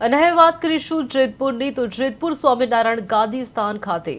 અને હવે વાત કરીશું જેતપુરની. તો જેતપુર સ્વામિનારાયણ ગાદી સ્થાન ખાતે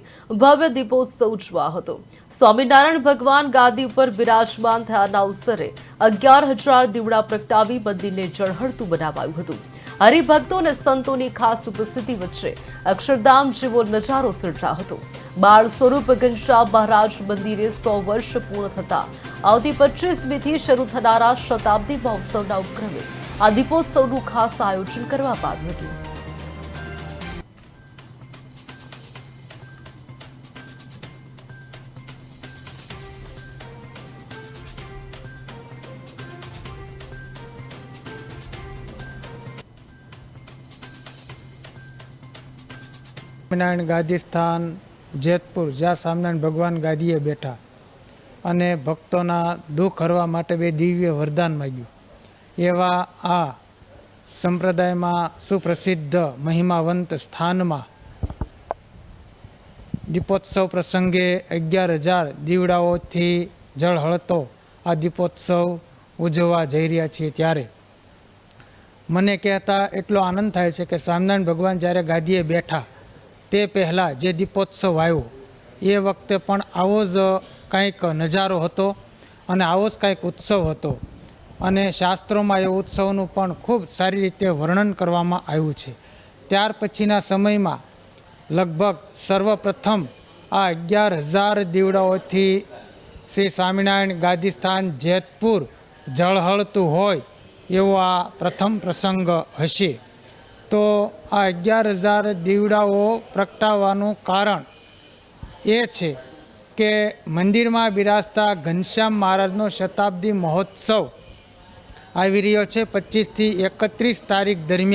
ભવ્ય દીપોત્સવ ઉજવા હતો. સ્વામિનારાયણ ભગવાન ગાદી ઉપર બિરાજમાન થયાના અવસરે અગિયાર હજાર દીવડા પ્રગટાવી મંદિરને ઝળહળતું બનાવાયું હતું. હરિભક્તો અને સંતોની ખાસ ઉપસ્થિતિ વચ્ચે અક્ષરધામ જેવો નજારો સર્જાયો હતો. બાળ સ્વરૂપ ઘનશ્યામ મહારાજ મંદિરે સો વર્ષ પૂર્ણ થતા આવતી પચીસમીથી શરૂ થનારા શતાબ્દી મહોત્સવના ઉપક્રમે આ દીપોત્સવનું ખાસ આયોજન કરવામાં આવ્યું હતું. સ્વામિનારાયણ ગાદી સ્થાન, જેતપુર, જ્યાં સ્વામિનારાયણ ભગવાન ગાદીએ બેઠા. અને ભક્તોના દુઃખ હરવા માટે બે દિવ્ય વરદાન માગ્યું. એવા આ સંપ્રદાયમાં સુપ્રસિદ્ધ મહિમાવંત સ્થાનમાં દીપોત્સવ પ્રસંગે અગિયાર હજાર દીવડાઓથી જળહળતો આ દીપોત્સવ ઉજવવા જઈ રહ્યા છીએ ત્યારે. મને કહેતા એટલો આનંદ થાય છે કે સ્વામિનારાયણ ભગવાન જ્યારે ગાદીએ બેઠા, તે પહેલાં જે દીપોત્સવ આવ્યો, એ વખતે પણ આવો જ કંઈક નજારો હતો અને આવો જ કંઈક ઉત્સવ હતો. અને શાસ્ત્રોમાં એ ઉત્સવનું પણ ખૂબ સારી રીતે વર્ણન કરવામાં આવ્યું છે. ત્યાર પછીના સમયમાં લગભગ સર્વપ્રથમ આ અગિયાર હજાર દીવડાઓથી શ્રી સ્વામિનારાયણ ગાદીસ્થાન જેતપુર જળહળતું હોય એવો આ પ્રથમ પ્રસંગ હશે. તો આ અગિયાર હજાર દીવડાઓ પ્રગટાવવાનું કારણ એ છે કે મંદિરમાં બિરાજતા ઘનશ્યામ મહારાજનો શતાબ્દી મહોત્સવ આવી રહ્યો છે પચીસથી એકત્રીસ તારીખ દરમિયાન.